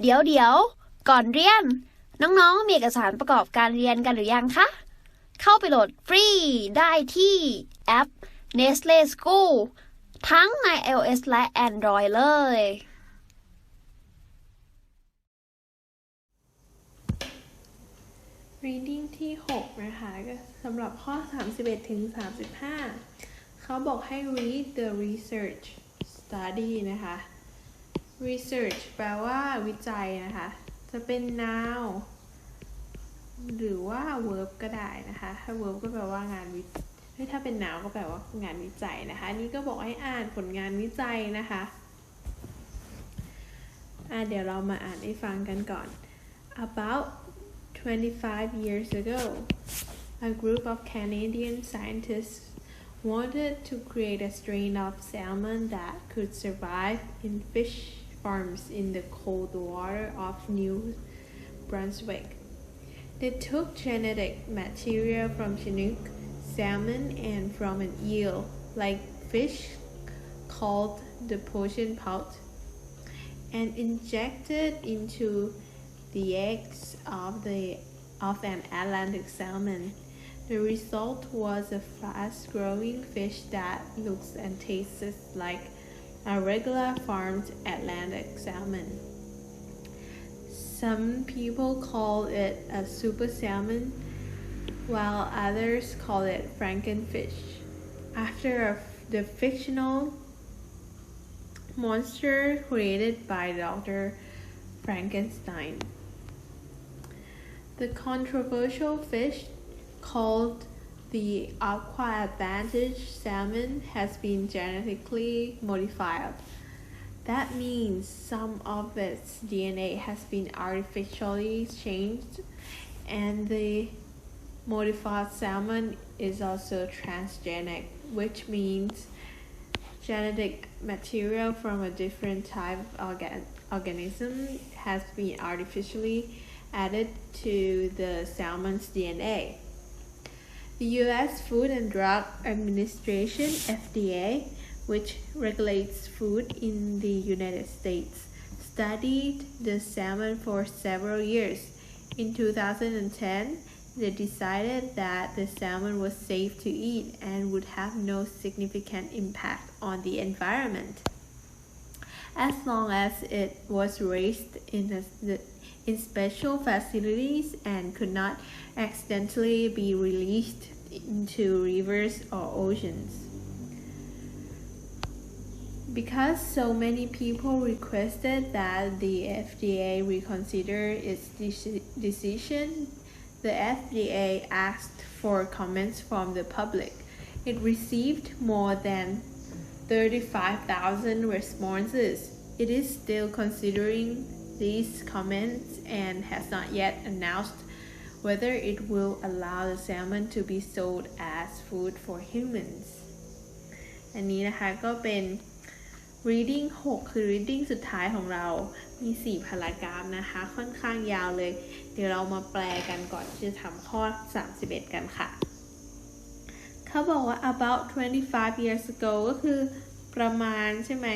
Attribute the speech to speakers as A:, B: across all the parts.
A: เดี๋ยวเดี๋ยวก่อนเรียน น้องๆ มีเอกสารประกอบการเรียนกันหรือยังคะ เข้าไปโหลดฟรีได้ที่แอป Nestle School ทั้งใน iOS และ Android เลย
B: reading ที่ 6 นะคะก็สำหรับข้อ 31 ถึง 35 เขาบอกให้ read the research study นะคะ research แปลว่าวิจัยนะคะ จะเป็น noun หรือว่า verb ก็ได้นะคะ ถ้า verb ก็แปลว่างานวิเฮ้ยถ้าเป็น noun ก็แปลว่างานวิจัยนะคะ นี้ก็บอกให้อ่านผลงานวิจัยนะคะอะเดี๋ยวเรามาอ่านให้ฟังกันก่อน about 25 years ago, a group of Canadian scientists wanted to create a strain of salmon that could survive in fish farms in the cold water of New Brunswick. They took genetic material from Chinook salmon and from an eel like fish called the poison pout and injected into the eggs of the of an Atlantic salmon. The result was a fast-growing fish that looks and tastes like a regular farmed Atlantic salmon. Some people call it a super salmon, while others call it frankenfish. After a, the fictional monster created by Dr. Frankenstein. The controversial fish called the Aqua Advantage salmon has been genetically modified. That means some of its DNA has been artificially changed, and the modified salmon is also transgenic, which means genetic material from a different type of organ- organism has been artificially added to the salmon's DNA. The U.S. Food and Drug Administration (FDA), which regulates food in the United States, studied the salmon for several years. In 2010, they decided that the salmon was safe to eat and would have no significant impact on the environment as long as it was raised in, a, in special facilities and could not accidentally be released into rivers or oceans. Because so many people requested that the FDA reconsider its deci- decision, the FDA asked for comments from the public. It received more than 35,000 responses. It is still considering these comments and has not yet announced whether it will allow the salmon to be sold as food for humans. อันนี้นะคะก็เป็น reading 6 คือ reading สุดท้ายของเรา มี 4 พารากราฟนะคะ ค่อนข้างยาวเลย เดี๋ยวเรามาแปลกันก่อนที่จะทำข้อ 31 กันค่ะ เขาบอกว่า about 25 years ago ก็คือประมาณใช่ไหม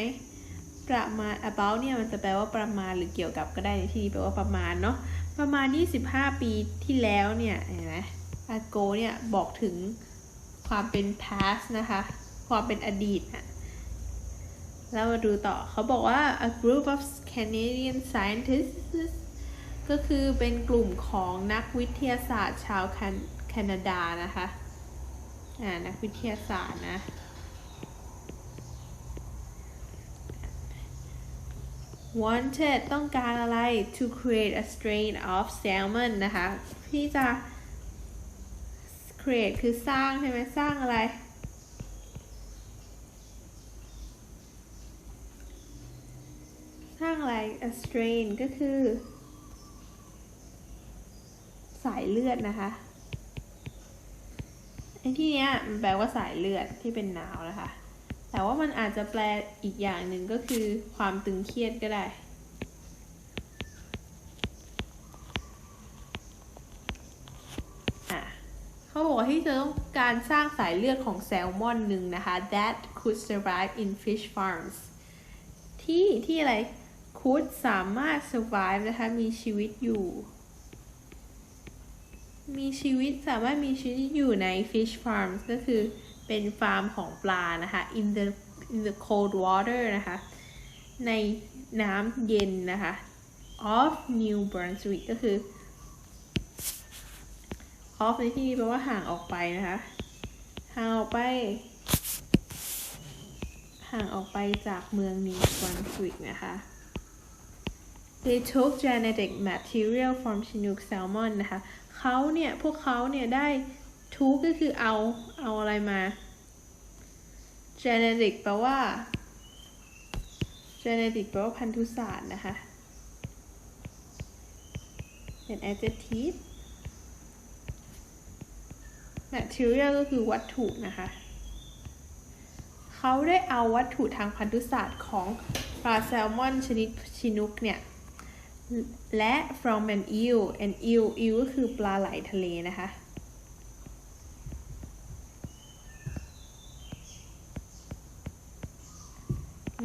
B: ประมาณ about เนี่ยมันจะแปลว่าประมาณหรือเกี่ยวกับก็ได้ในที่นี้แปลว่าประมาณเนาะ ประมาณ 25 ปีที่แล้วเนี่ยเห็นไหม ago เนี่ยบอกถึงความเป็น past นะคะ ความเป็นอดีตอะแล้วมาดูต่อเขาบอกว่า a group of Canadian scientists ก็คือเป็นกลุ่มของนักวิทยาศาสตร์ชาวแคนาดานะคะ อ่านักวิทยาศาสตร์นะ wanted ต้องการอะไร to create a strain of salmon นะคะ ที่จะ create คือสร้างใช่ไหมสร้างอะไร สร้างอะไร a strain ก็คือ สายเลือดนะคะ ไอ้ที่เนี้ยมันแปลว่าสายเลือดที่เป็นหนาวนะคะ แต่ว่ามันอาจจะแปลอีกอย่างหนึ่งก็คือความตึงเครียดก็ได้อะเขาบอกว่าที่จะต้องการสร้างสายเลือดของแซลมอนหนึ่งนะคะ that could survive in fish farms ที่ที่อะไรคุดสามารถ survive นะคะ มีชีวิตอยู่ มีชีวิตสามารถมีชีวิตอยู่ใน fish farms ก็คือเป็นฟาร์มของปลานะคะ in the in the cold water นะคะ ในน้ำเย็นนะคะ of New Brunswick ก็คือ off ในที่นี้แปลว่าห่างออกไปนะคะ ห่างออกไป ห่างออกไปจากเมือง New Brunswick นะคะ They took genetic material from Chinook salmon นะคะเขาเนี่ย พวกเขาเนี่ย ได้ took ก็คือเอา เอาอะไรมา genetic แปลว่า genetic แปลว่าพันธุศาสตร์นะคะ เป็น adjective material ก็คือวัตถุนะคะ เขาได้เอาวัตถุทางพันธุศาสตร์ของปลาแซลมอนชนิดชินุกเนี่ย และ from an eel an eel eel ก็คือปลาไหลทะเลนะคะ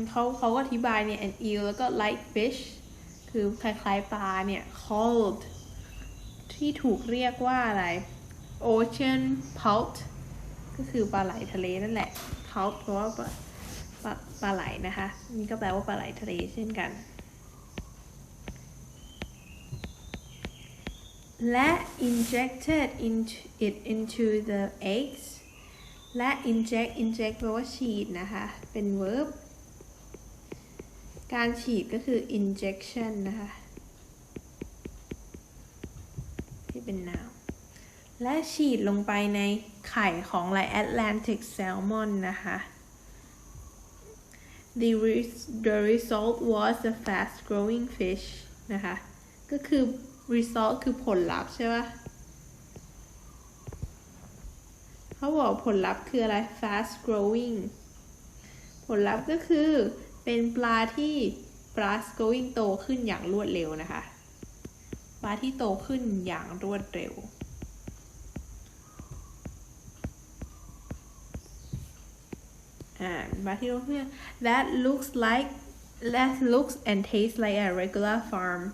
B: เขาเขาก็อธิบายเนี่ย an eel แล้วก็ like fish คือคล้าย ๆ ปลาเนี่ย called ที่ถูกเรียกว่าอะไร ocean pout ก็คือปลาไหลทะเลนั่นแหละ pout เพราะว่าปลาปลาปลาไหลนะคะ นี่ก็แปลว่าปลาไหลทะเลเช่นกัน และ injected into it into the eggs และ inject inject แปลว่าฉีดนะคะ เป็น verb การฉีดก็คือ injection นะคะ ที่เป็น noun และฉีดลงไปในไข่ของไลแอตแลนติกแซลมอนนะคะ the, res- the result was a fast growing fish นะคะ ก็คือ result คือผลลัพธ์ใช่ปะเขาบอกผลลัพธ์คืออะไร fast growing ผลลัพธ์ก็คือเป็นปลาที่ fast growing โตขึ้นอย่างรวดเร็วนะคะ ปลาที่โตขึ้นอย่างรวดเร็วอ่าที่รูปเนี่ย that looks like that looks and tastes like a regular farmed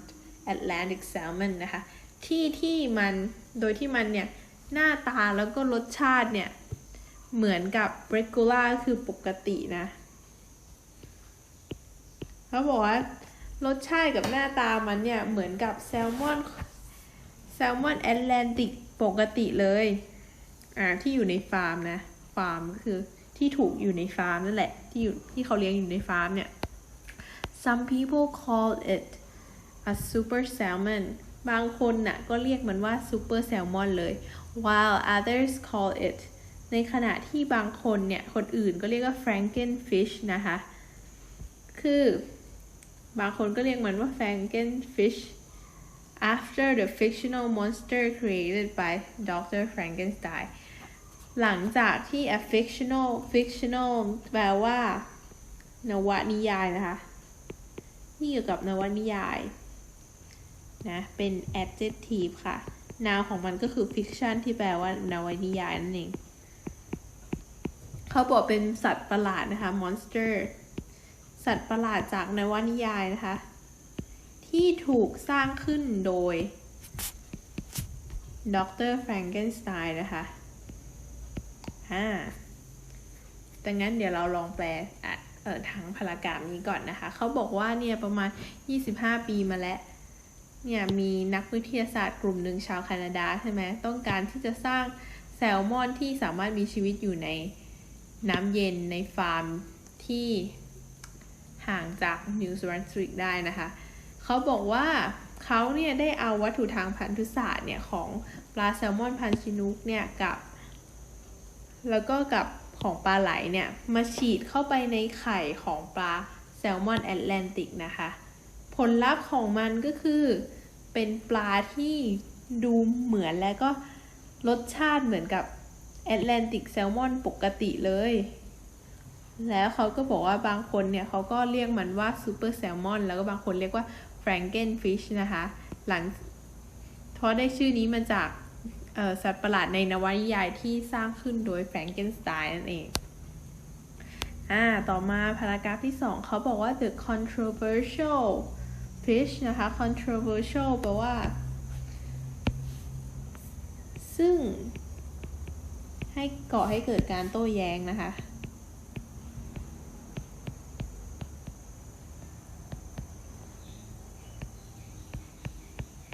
B: Atlantic salmon นะคะ ที่ที่มันโดยที่มันเนี่ย หน้าตาแล้วก็รสชาติเนี่ย เหมือนกับ regular คือปกตินะเขาบอกว่ารสชาติกับหน้าตามันเนี่ย เหมือนกับแซลมอนแซลมอนแอตแลนติกปกติเลย อ่าที่อยู่ในฟาร์มนะ ฟาร์มก็คือที่ถูกอยู่ในฟาร์มนั่นแหละ ที่อยู่ที่เขาเลี้ยงอยู่ในฟาร์มเนี่ย some people call it a super salmon บางคนน่ะก็เรียกมันว่า super salmon เลย while others call it ในขณะที่บางคนเนี่ย คนอื่นก็เรียกว่า frankenfish นะคะ คือบางคนก็เรียกมันว่า frankenfish after the fictional monster created by Dr. Frankenstein หลังจากที่ a fictional fictional แปลว่านวนิยายนะคะที่เกี่ยวกับนวนิยาย นะเป็น adjective ค่ะ noun ของมันก็คือ fiction ที่แปลว่านวนิยายนั่นเอง เขาบอกเป็นสัตว์ประหลาดนะคะ monster สัตว์ประหลาดจากนวนิยายนะคะ ที่ถูกสร้างขึ้นโดยดรแฟรงเกนสไตน์นะคะอ่าดังนั้นเดี๋ยวเราลองแปลอะเออทางพารากราฟนี้ก่อนนะคะ เขาบอกว่าเนี่ยประมาณ 25 ปีมาแล้ว เนี่ยมีนักวิทยาศาสตร์กลุ่มหนึ่งชาวแคนาดาใช่ไหมต้องการที่จะสร้างแซลมอนที่สามารถมีชีวิตอยู่ในน้ำเย็นในฟาร์มที่ห่างจากนิวซีแลนด์ได้นะคะ เขาบอกว่าเขาเนี่ยได้เอาวัตถุทางพันธุศาสตร์เนี่ยของปลาแซลมอนพันชินุกเนี่ยกับ แล้วก็กับของปลาไหลเนี่ยมาฉีดเข้าไปในไข่ของปลาแซลมอนแอตแลนติกนะคะ ลลัพธ์ของมันก็คือ เป็นปลาที่ดูเหมือนและก็รสชาติเหมือนกับแอตแลนติกแซลมอนปกติเลย แล้วเขาก็บอกว่าบางคนเนี่ยเขาก็เรียกมันว่าซูเปอร์แซลมอนแล้วก็บางคนเรียกว่าแฟรงเกนฟิชนะคะ หลังเพราะได้ชื่อนี้มาจากสัตว์ประหลาดในนวนิยายที่สร้างขึ้นโดยแฟรงเกนสไตน์นั่นเอง อ่า ต่อมาพารากราฟที่สองเขาบอกว่า the controversial fish นะคะ controversial แปลว่า ซึ่ง ให้ก่อให้เกิดการโต้แย้งนะคะ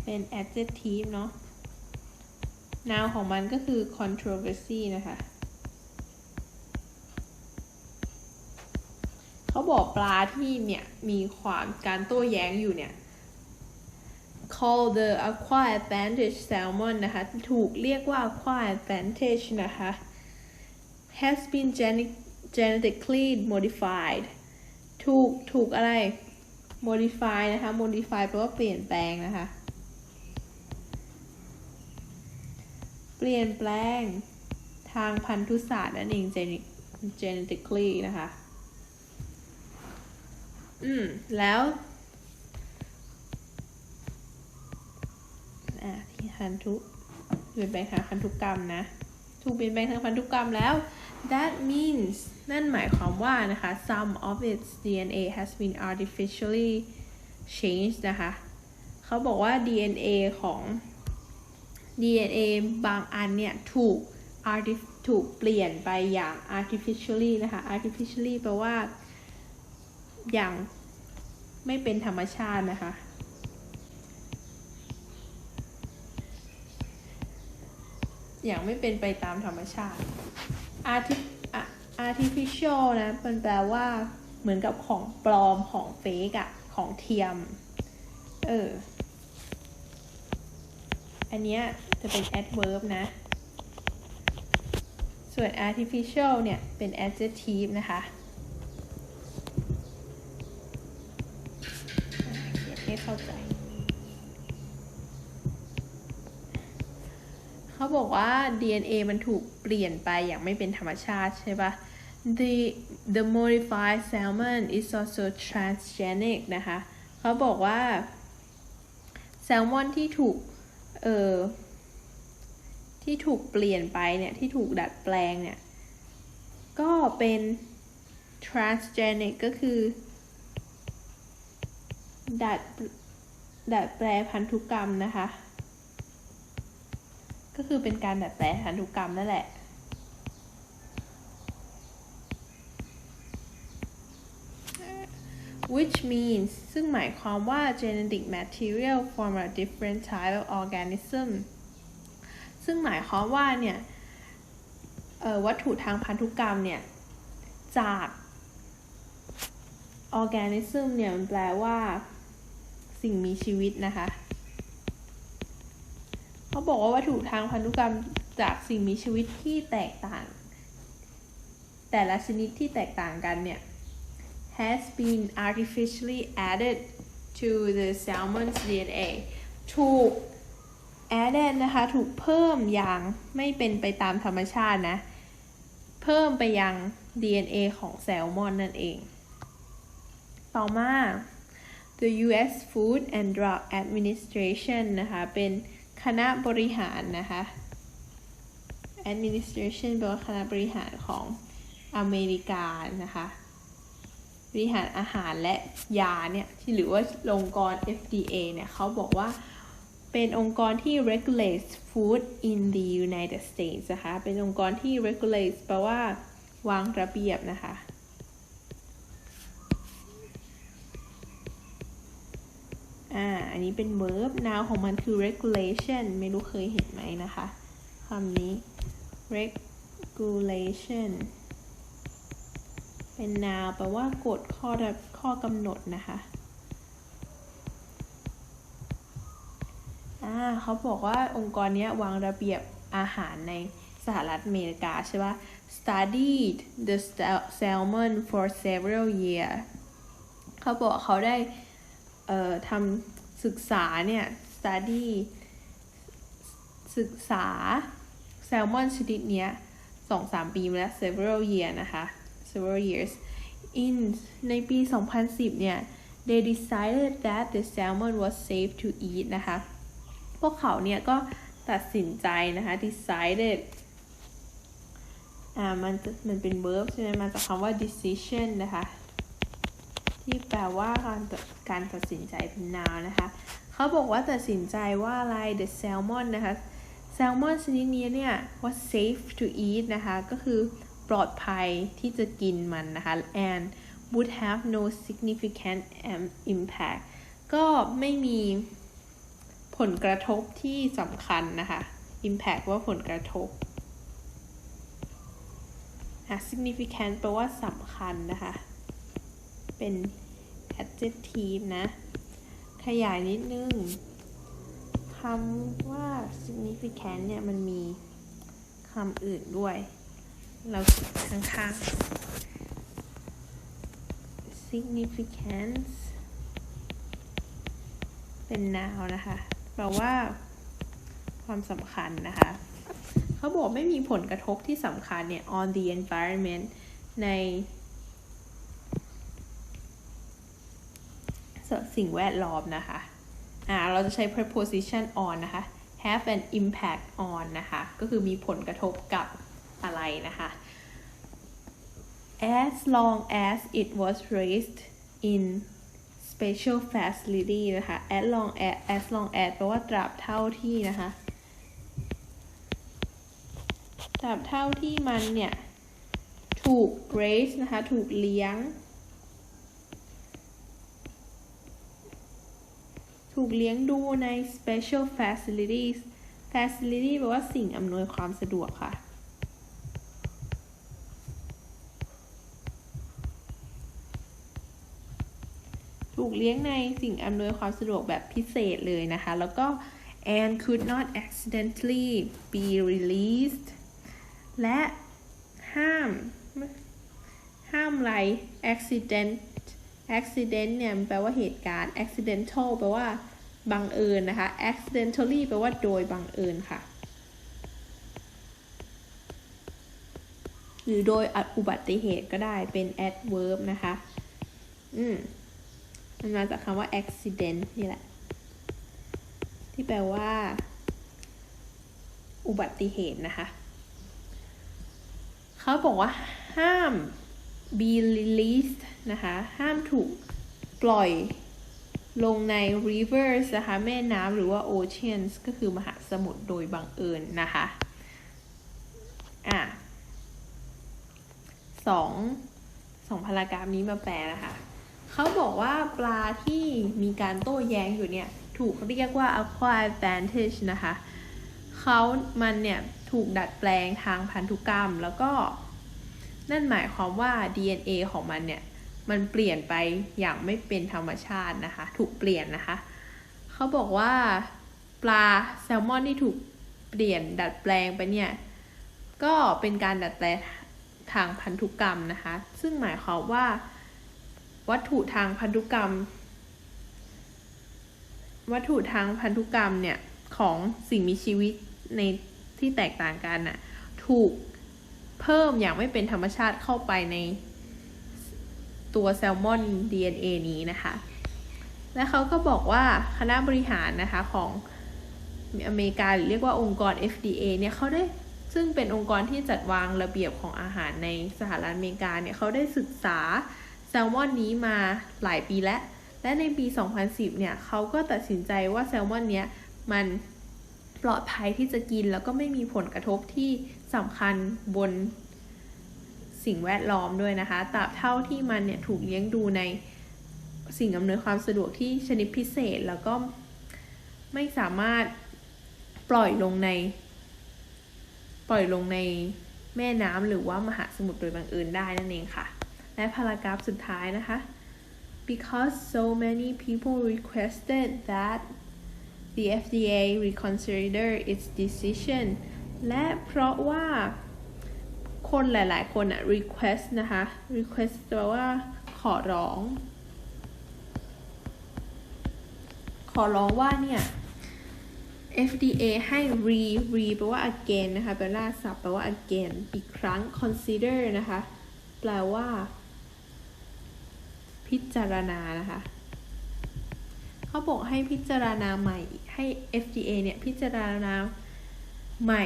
B: เป็น adjective เนาะ noun ของมันก็คือ controversy นะคะ เขาบอกปลาที่เนี่ยมีความการโต้แย้งอยู่เนี่ย Call the aqua advantage salmon นะคะ ถูกเรียกว่า aqua advantage นะคะ has been genetically modified ถูก ถูกอะไร modify นะคะ modify แปลว่าเปลี่ยนแปลงนะคะ เปลี่ยนแปลงทางพันธุศาสตร์นั่นเอง genetically นะคะ อืม แล้วอะที่พันธุเปลี่ยนแปลงทางพันธุกรรมนะ ถูกเปลี่ยนแปลงทางพันธุกรรมแล้ว that means นั่นหมายความว่านะคะ some of its DNA has been artificially changed นะคะ เขาบอกว่า DNA ของ DNA บางอันเนี่ย ถูก artif- ถูกเปลี่ยนไปอย่าง artificially นะคะ artificially แปลว่า อย่างไม่เป็นธรรมชาตินะคะ อย่างไม่เป็นไปตามธรรมชาติ Arti a- artificial นะมันแปลว่าเหมือนกับของปลอมของเฟกอะของเทียม เออ อันเนี้ยจะเป็น adverb นะ ส่วน artificial เนี่ย เป็น adjective นะคะ เข้าใจ เขาบอกว่า DNA มันถูกเปลี่ยนไปอย่างไม่เป็นธรรมชาติใช่ปะ the the modified salmon is also transgenic นะคะ เขาบอกว่า แซลมอนที่ถูก เอ่อ ที่ถูกเปลี่ยนไปเนี่ย ที่ถูกดัดแปลงเนี่ย ก็เป็น transgenic ก็คือ ดัดดัดแปลพันธุกรรมนะคะ ก็คือเป็นการดัดแปลพันธุกรรมนั่นแหละ which means ซึ่งหมายความว่า genetic material from a different type of organism ซึ่งหมายความว่าเนี่ยวัตถุทางพันธุกรรมเนี่ย จาก organism เนี่ยมันแปลว่า สิ่งมีชีวิตนะคะเขาบอกว่าวัตถุทางพันธุกรรมจากสิ่งมีชีวิตที่แตกต่าง แต่ละชนิดที่แตกต่างกันเนี่ย has been artificially added to the salmon's DNA ถูก added นะคะ ถูกเพิ่มอย่างไม่เป็นไปตามธรรมชาตินะ เพิ่มไปยัง DNA ของแซลมอนนั่นเอง ต่อมา the U.S. Food and Drug Administration นะคะ เป็นคณะบริหารนะคะ administration แปลว่าคณะบริหารของอเมริกานะคะ บริหารอาหารและยาเนี่ยที่หรือว่าองค์กร FDA เนี่ยเขาบอกว่าเป็นองค์กรที่ regulates food in the United States นะคะ เป็นองค์กรที่ regulates แปลว่าวางระเบียบนะคะ อ่า อันนี้เป็น verb noun ของมันคือ regulation ไม่รู้เคยเห็นไหมนะคะคำนี้ regulation เป็น noun แปลว่ากฎข้อข้อกำหนดนะคะอ่าเขาบอกว่าองค์กรนี้วางระเบียบอาหารในสหรัฐอเมริกาใช่ปะ studied the salmon for several years เขาบอกเขาได้ ทำศึกษาเนี่ย study ศึกษาแซลมอนชนิดเนี้ยสองสามปีมาแล้ว several year นะคะ several years in ในปี 2010 เนี่ย they decided that the salmon was safe to eat นะคะ พวกเขาเนี่ยก็ตัดสินใจนะคะ decided อ่ามันจะมันเป็น verb ใช่ไหมมาจากคำว่า decision นะคะ ที่แปลว่าการตัดการตัดสินใจเป็น noun นะคะเขาบอกว่าตัดสินใจว่าอะไร the salmon นะคะแซลมอนชนิดนี้เนี่ยว่า safe to eat นะคะ ก็คือปลอดภัยที่จะกินมันนะคะ and would have no significant impact ก็ไม่มีผลกระทบที่สำคัญนะคะ impact ว่าผลกระทบ significant แปลว่าสำคัญนะคะ เป็น adjective นะ ขยายนิดนึงคำว่า significant เนี่ย มันมีคำอื่นด้วย เราเขียนข้างๆ significance เป็น noun นะคะแปลว่า ความสำคัญนะคะเขาบอกไม่มีผลกระทบที่สำคัญเนี่ย on the environment ใน สิ่งแวดล้อมนะคะอ่าเราจะใช้ preposition on นะคะ have an impact on นะคะ ก็คือมีผลกระทบกับอะไรนะคะ as long as it was raised in special facility นะคะ as long as as long as แปลว่าตราบเท่าที่นะคะตราบเท่าที่มันเนี่ย ถูก raise นะคะ ถูกเลี้ยง ถูกเลี้ยงดูใน special facilities facility แปลว่าสิ่งอำนวยความสะดวกค่ะ ถูกเลี้ยงในสิ่งอำนวยความสะดวกแบบพิเศษเลยนะคะ แล้วก็ and could not accidentally be released และห้าม ห้ามไร accident accident เนี่ยแปลว่าเหตุการณ์ accidental แปลว่าบังเอิญนะคะ accidentally แปลว่าโดยบังเอิญค่ะ หรือโดยอุบัติเหตุก็ได้เป็น adverb นะคะ อืมมันมาจากคำว่า accident นี่แหละ ที่แปลว่า อุบัติเหตุนะคะ เขาบอกว่าห้าม be released นะคะ ห้ามถูกปล่อยลงใน rivers นะคะ แม่น้ำหรือว่า oceans ก็คือมหาสมุทรโดยบังเอิญนะคะ อะสองสองพารากราฟนี้มาแปลนะคะ เขาบอกว่าปลาที่มีการโต้แย้งอยู่เนี่ย ถูกเรียกว่า acquired advantage นะคะ เขามันเนี่ย ถูกดัดแปลงทางพันธุกรรมแล้วก็ นั่นหมายความว่า DNA ของมันเนี่ย มันเปลี่ยนไปอย่างไม่เป็นธรรมชาตินะคะ ถูกเปลี่ยนนะคะ เขาบอกว่าปลาแซลมอนที่ถูกเปลี่ยนดัดแปลงไปเนี่ย ก็เป็นการดัดแปลงทางพันธุกรรมนะคะ ซึ่งหมายความว่า วัตถุทางพันธุกรรม วัตถุทางพันธุกรรมเนี่ย ของสิ่งมีชีวิตในที่แตกต่างกันน่ะ ถูก เพิ่มอย่างไม่เป็นธรรมชาติเข้าไปในตัวแซลมอน DNA นี้นะคะ และเขาก็บอกว่าคณะบริหารนะคะของอเมริกาหรือเรียกว่าองค์กร FDA เนี่ยเขาได้ซึ่งเป็นองค์กรที่จัดวางระเบียบของอาหารในสหรัฐอเมริกาเนี่ยเขาได้ศึกษาแซลมอนนี้มาหลายปีแล้ว และในปี 2010 เนี่ยเขาก็ตัดสินใจว่าแซลมอนเนี้ยมันปลอดภัยที่จะกินแล้วก็ไม่มีผลกระทบที่สำคัญบนสิ่งแวดล้อมด้วยนะคะตราบเท่าที่มันเนี่ยถูกเลี้ยงดูในสิ่งอำนวยความสะดวกที่ชนิดพิเศษแล้วก็ไม่สามารถปล่อยลงใน ปล่อยลงในแม่น้ำหรือว่ามหาสมุทรโดยบังเอิญได้นั่นเองค่ะ และพารากราฟสุดท้ายนะคะ because so many people requested that the FDA reconsider its decision และเพราะว่าคนหลาย ๆ คนอะ request นะคะ request แปลว่าขอร้อง ขอร้องว่าเนี่ย FDA ให้ re re แปลว่า again นะคะแปลว่าศัพท์แปลว่า again อีกครั้ง consider นะคะ แปลว่า พิจารณานะคะเขาบอกให้พิจารณาใหม่ ให้ FDA เนี่ย พิจารณา ใหม่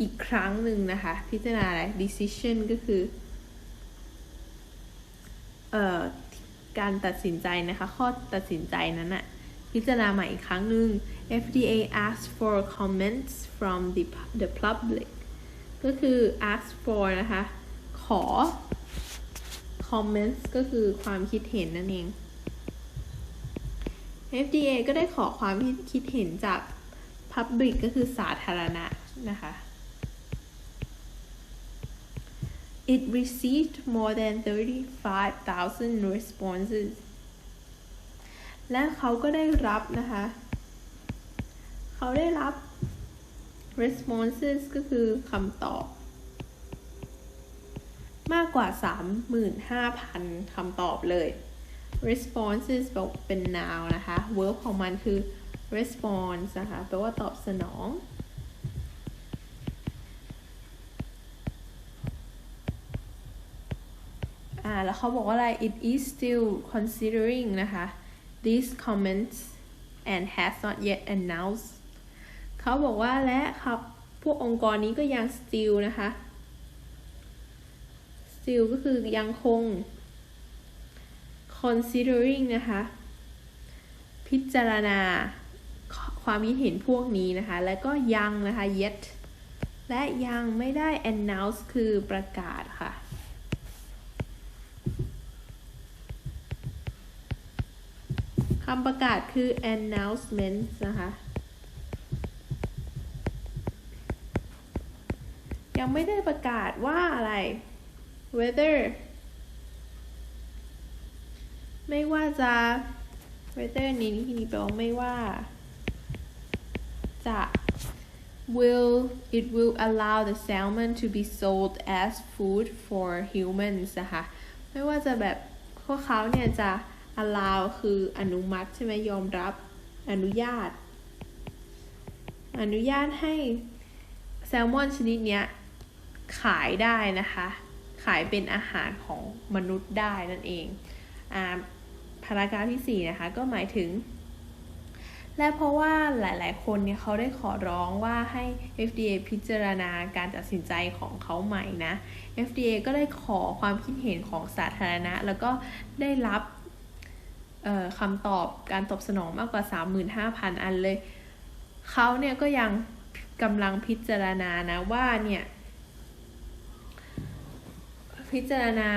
B: อีกครั้งหนึ่งนะคะ พิจารณาอะไร decision ก็คือ เอ่อ การตัดสินใจนะคะ ข้อตัดสินใจนั้นอะพิจารณาใหม่อีกครั้งหนึ่ง FDA asked for comments from the the public ก็คือ ask for นะคะ ขอ comments ก็คือความคิดเห็นนั่นเอง FDA ก็ได้ขอความคิดเห็นจาก Public ก็คือสาธารณะนะคะ It received more than 35,000 responses และเขาก็ได้รับนะคะ เขาได้รับ responses ก็คือคำตอบ มากกว่า 35,000คำตอบเลย responses เป็น noun นะคะ verb ของมันคือ response นะคะแปลว่าตอบสนอง อ่า แล้วเขาบอกว่าอะไร it is still considering นะคะ these comments and has not yet announced เขาบอกว่าและครับ พวกองค์กรนี้ก็ยัง still นะคะ still ก็คือยังคง considering นะคะ พิจารณา ความคิดเห็นพวกนี้นะคะ แล้วก็ยังนะคะ yet และยังไม่ได้ announce คือประกาศค่ะ คำประกาศคือ announcement นะคะยังไม่ได้ประกาศว่าอะไร whether ไม่ว่าจะ whether นี้ที่นี้แปลว่าไม่ว่า จะ will it will allow the salmon to be sold as food for humans นะคะไม่ว่าจะแบบพวกเขาเนี่ยจะ allow คืออนุมัติใช่ไหมยอมรับอนุญาต อนุญาตให้แซลมอนชนิดเนี้ยขายได้นะคะ ขายเป็นอาหารของมนุษย์ได้นั่นเองอ่าพารากราฟที่ 4 นะคะ ก็หมายถึง และเพราะว่าหลายๆ คนเนี่ยเขาได้ขอร้องว่าให้ FDA พิจารณาการตัดสินใจของเขาใหม่นะ FDA ก็ได้ขอความคิดเห็นของสาธารณะ แล้วก็ได้รับคำตอบการตอบสนองมากกว่า 35,000 อันเลย เขาเนี่ยก็ยังกำลังพิจารณานะว่าเนี่ยพิจารณา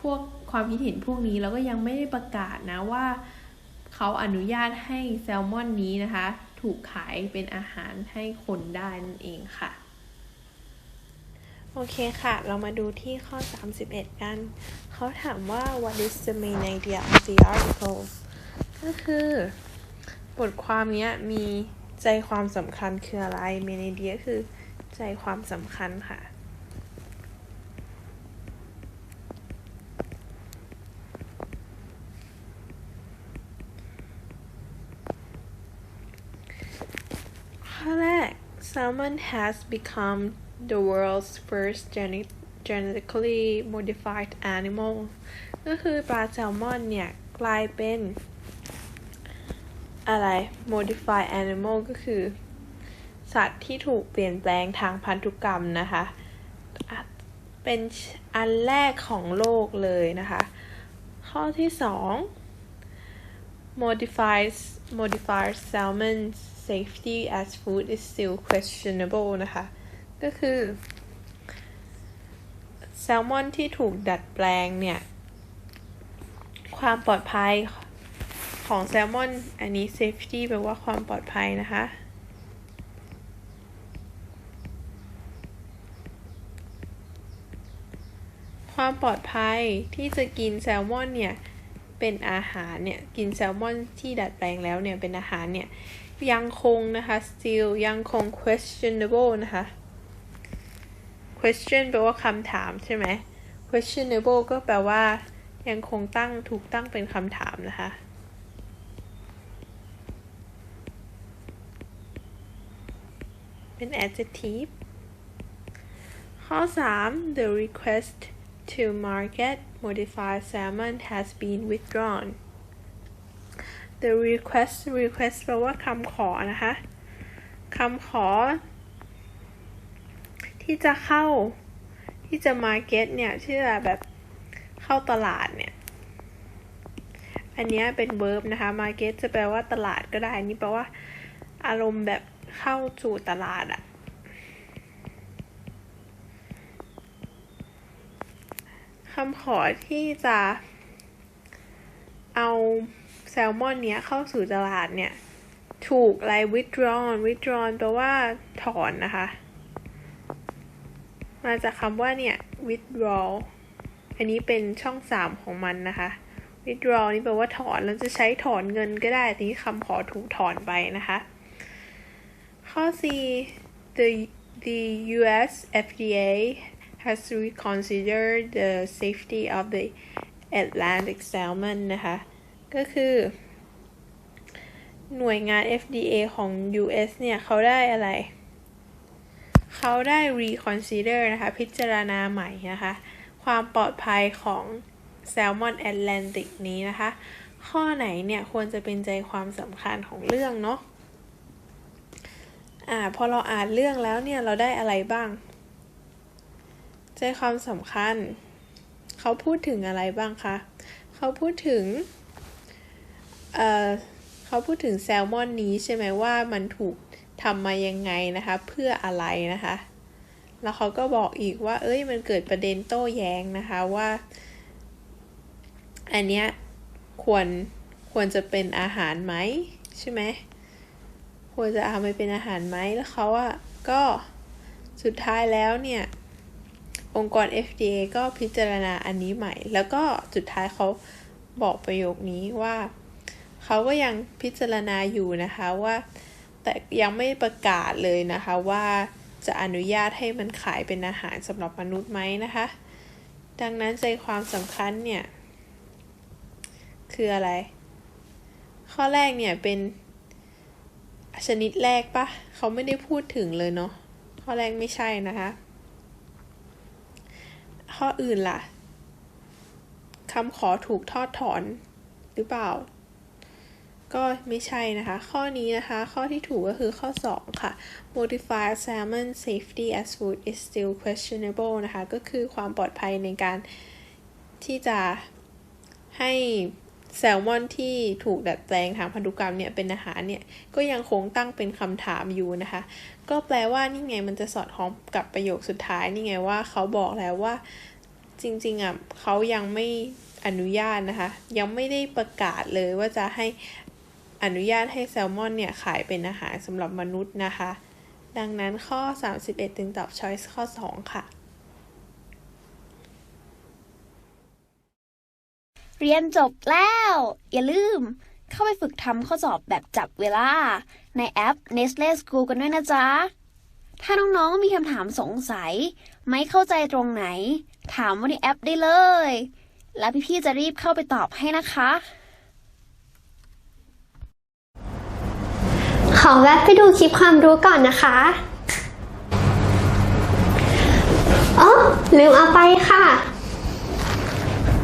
B: พวกความคิดเห็นพวกนี้แล้วก็ยังไม่ได้ประกาศนะว่า เขาอนุญาตให้แซลมอนนี้นะคะ ถูกขายเป็นอาหารให้คนได้นั่นเองค่ะ โอเคค่ะ เรามาดูที่ข้อ 31 กัน เขาถามว่า what is the main idea of the article ก็คือบทความนี้มีใจความสำคัญคืออะไร main idea คือใจความสำคัญค่ะ ข้อแรก salmon has become the world's first genetically modified animal ก็คือปลาแซลมอนเนี่ย กลายเป็น อะไร modified animal ก็คือ สัตว์ที่ถูกเปลี่ยนแปลงทางพันธุกรรมนะคะ เป็นอันแรกของโลกเลยนะคะ ข้อที่สอง modified modified salmon safety as food is still questionable นะคะ ก็คือ แซลมอนที่ถูกดัดแปลงเนี่ย ความปลอดภัยของแซลมอน อันนี้ safety แปลว่าความปลอดภัยนะคะ ความปลอดภัยที่จะกินแซลมอนเนี่ย เป็นอาหารเนี่ย กินแซลมอนที่ดัดแปลงแล้วเนี่ย เป็นอาหารเนี่ย ยังคงนะคะ still ยังคง questionable นะคะ question แปลว่าคำถามใช่ไหม questionable ก็แปลว่า ยังคงตั้งถูกตั้งเป็นคำถามนะคะ เป็น adjective ข้อ 3 the request to market modified salmon has been withdrawn the request request แปลว่าคำขอนะคะคำขอ ที่จะเข้าที่จะมาเก็ตเนี่ยที่จะแบบเข้าตลาดเนี่ย อันนี้เป็น verb นะคะ market จะแปลว่าตลาดก็ได้นี่แปลว่า อารมณ์แบบเข้าสู่ตลาดอะคำขอที่จะเอา แซลมอนเนี้ยเข้าสู่ตลาดเนี่ยถูกไร withdrawn withdrawn แปลว่าถอนนะคะ มาจากคำว่าเนี่ย withdraw อันนี้เป็นช่องสามของมันนะคะ withdraw นี่แปลว่าถอนแล้วจะใช้ถอนเงินก็ได้ทีนี้คำขอถูกถอนไปนะคะ ข้อ C the the U.S. FDA has reconsidered the safety of the Atlantic salmon นะคะ ก็คือ หน่วยงาน FDA ของ US เนี่ย เขาได้อะไร เขาได้ reconsider นะคะ พิจารณาใหม่นะคะ ความปลอดภัยของแซลมอนแอตแลนติกนี้นะคะ ข้อไหนเนี่ยควรจะเป็นใจความสำคัญของเรื่องเนาะอ่าพอเราอ่านเรื่องแล้วเนี่ย เราได้อะไรบ้าง ใจความสำคัญ เขาพูดถึงอะไรบ้างคะ เขาพูดถึง เออเขาพูดถึงแซลมอนนี้ใช่ไหมว่ามันถูกทำมายังไงนะคะ เพื่ออะไรนะคะ แล้วเขาก็บอกอีกว่า เอ้ยมันเกิดประเด็นโต้แย้งนะคะว่า อันเนี้ยควรควรจะเป็นอาหารไหมใช่ไหมควรจะเอาไปเป็นอาหารไหมแล้วเขาอะก็สุดท้ายแล้วเนี่ย องค์กร FDA ก็พิจารณาอันนี้ใหม่ แล้วก็สุดท้ายเขาบอกประโยคนี้ว่า เขาก็ยังพิจารณาอยู่นะคะว่า แต่ยังไม่ประกาศเลยนะคะว่าจะอนุญาตให้มันขายเป็นอาหารสำหรับมนุษย์ไหมนะคะ ดังนั้นใจความสำคัญเนี่ย คืออะไร ข้อแรกเนี่ยเป็นชนิดแรกปะเขาไม่ได้พูดถึงเลยเนาะข้อแรกไม่ใช่นะคะ ข้ออื่นล่ะคำขอถูกทอดถอนหรือเปล่า ก็ไม่ใช่นะคะ ข้อนี้นะคะ ข้อที่ถูกก็คือข้อ 2 ค่ะ modified salmon safety as food is still questionable นะคะ ก็คือความปลอดภัยในการที่จะให้แซลมอนที่ถูกดัดแปลงทางพันธุกรรมเนี่ยเป็นอาหารเนี่ยก็ยังคงตั้งเป็นคำถามอยู่นะคะ ก็แปลว่านี่ไงมันจะสอดคล้องกับประโยคสุดท้ายนี่ไงว่าเขาบอกแล้วว่าจริงๆอะเขายังไม่อนุญาตนะคะ ยังไม่ได้ประกาศเลยว่าจะให้ อนุญาตให้แซลมอนเนี่ยขายเป็นอาหารสำหรับมนุษย์นะคะ ดังนั้นข้อ 31 จึงตอบ choice ข้อ 2 ค่ะ
A: เรียนจบแล้ว อย่าลืมเข้าไปฝึกทำข้อสอบแบบจับเวลา ในแอป Nestle School กันด้วยนะจ๊ะ ถ้าน้องๆมีคำถามสงสัย ไม่เข้าใจตรงไหน ถามว่าในแอปได้เลย แล้วพี่ๆจะรีบเข้าไปตอบให้นะคะ
C: อแวะไปดูคลิปความรู้ก่อนนะคะอ๋อลืมเอาไปค่ะ